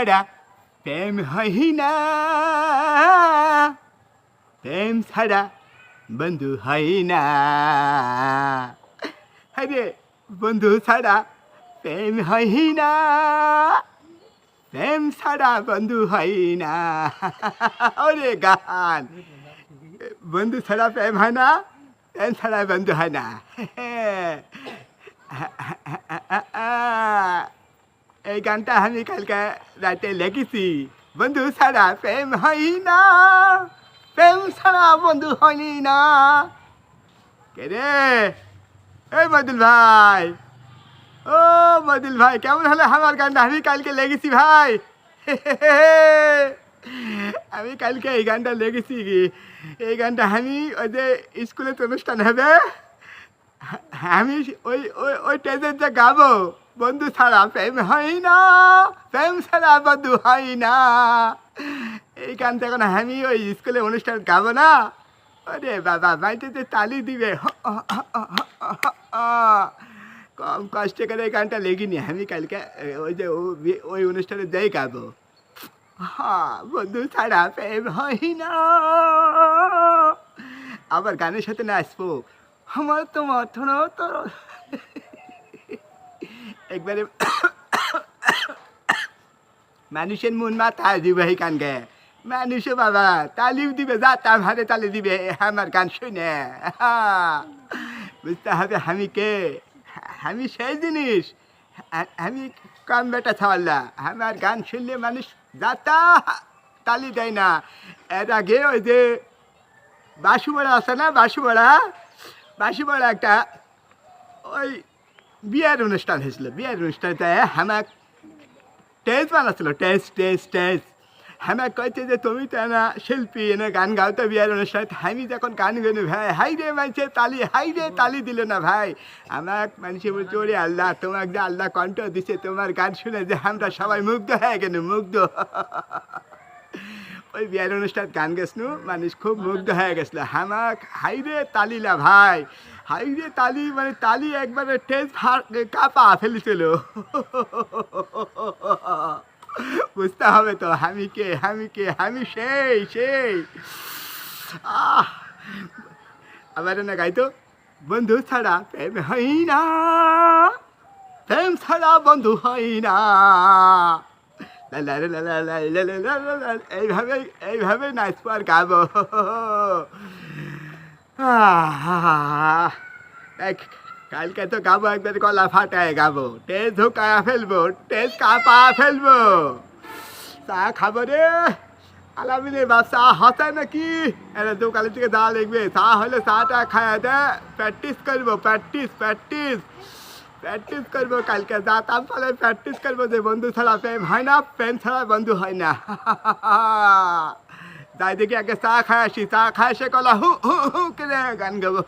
ছাড়া প্রেম হয় না। প্রেম ছাড়া বন্ধু হয় না। আরে বন্ধু ছাড়া প্রেম হয় না। প্রেম ছাড়া বন্ধু হয় না। ওরে গান। বন্ধু ছাড়া প্রেম হয় না, প্রেম ছাড়া বন্ধু হয় না। गाना हम निकल कर रहते लेगी बंधु सारा प्रेम है ना? प्रेम सारा बंधु है ना? कह रे ए बदल भाई, ओ बदल भाई कम हल हमार गाना हम निकल के लेगी भाई। আমি কালকে এই গানটা লেগেছি এই গানটা আমি ওই যে স্কুলের অনুষ্ঠান হবে আমি ওই ওই ওই টেজের যে গাবো, বন্ধু ছাড়া প্রেম হয় না, প্রেম ছাড়া বন্ধু হয় না। এই গানটা এখন আমি ওই স্কুলে অনুষ্ঠান গাবো না। ওরে বাবা বাড়িতে যে তালি দিবে। কম কষ্ট করে এই গানটা লেগিনি। আমি কালকে ওই যে ওই অনুষ্ঠানে যাই গাবো। হ্যাঁ বন্ধু ছাড়া প্রেম হয় না। আবার গানের সাথে নাচবো আমার তো মাথা তো একবারে মানুষের মন মাথা দিবে গান গে। মানুষও বাবা তালিও দিবে যা তার হাতে তালি দিবে, আমার গান শুনে। বুঝতে হবে আমি কে? আমি সেই জিনিস। আমি কম বেটা ছাওয়াল্লা। আমার গান শুনলে মানুষ যাতা তালি দেয় না। এর আগে ওই যে বাসুবড়া আছে না, বাসুবড়া? বাসুবড়া একটা ওই বিয়ের অনুষ্ঠান হয়েছিল। বিয়ের অনুষ্ঠানতে আমার টেজ বানাচ্ছিল। টেজ টেজ টেজ হ্যাঁ কইছে যে, তুমি তো না শিল্পী, এনে গান গাও তো বিয়ের অনুষ্ঠানে আমি যখন গান গাইনি ভাই, হাই রে মানছে তালি, হাই রে তালি দিল না ভাই। আমার মানুষে বলছে, ওরে আল্লাহ, তোমাকে যে আল্লাহ কণ্ঠ দিছে, তোমার গান শুনে যে আমরা সবাই মুগ্ধ হয়ে গেল মুগ্ধ। ওই বিয়ের অনুষ্ঠান গান গেছনু মানুষ খুব মুগ্ধ হয়ে গেছিল। হামাক, হাইরে তালিলা ভাই, হাইরে তালি মানে তালি একবারে টেজ কাপা ফেলেছিল বুঝতে হবে তো আমি কে আমি কে আমি সেই সেই। আহ! আবার না গাইতো, বন্ধু ছাড়া প্রেম হয় না, প্রেম ছাড়া বন্ধু হয় না। এইভাবে এইভাবে নাচবো আর গাবো কালকে তো গাবো একবার গলা ফাটায় গাবো টেজ ঢোকায়া ফেলব টেজ কাপা ফেলব চা খাব রে আলামিনের বাপ চা হতায় নাকি এরা দোকানে থেকে দা লিখবে চা হলে চাটা খায়া দে প্র্যাকটিস করব প্র্যাকটিস প্র্যাকটিস প্র্যাকটিস করব কালকে যা তার ফলে প্র্যাকটিস করব যে বন্ধু ছাড়া প্রেম হয় না প্রেম ছাড়া বন্ধু হয় না যাই দেখি আগে চা খায় আসি চা খায় সে কলা হু হু হু করে গান গাবো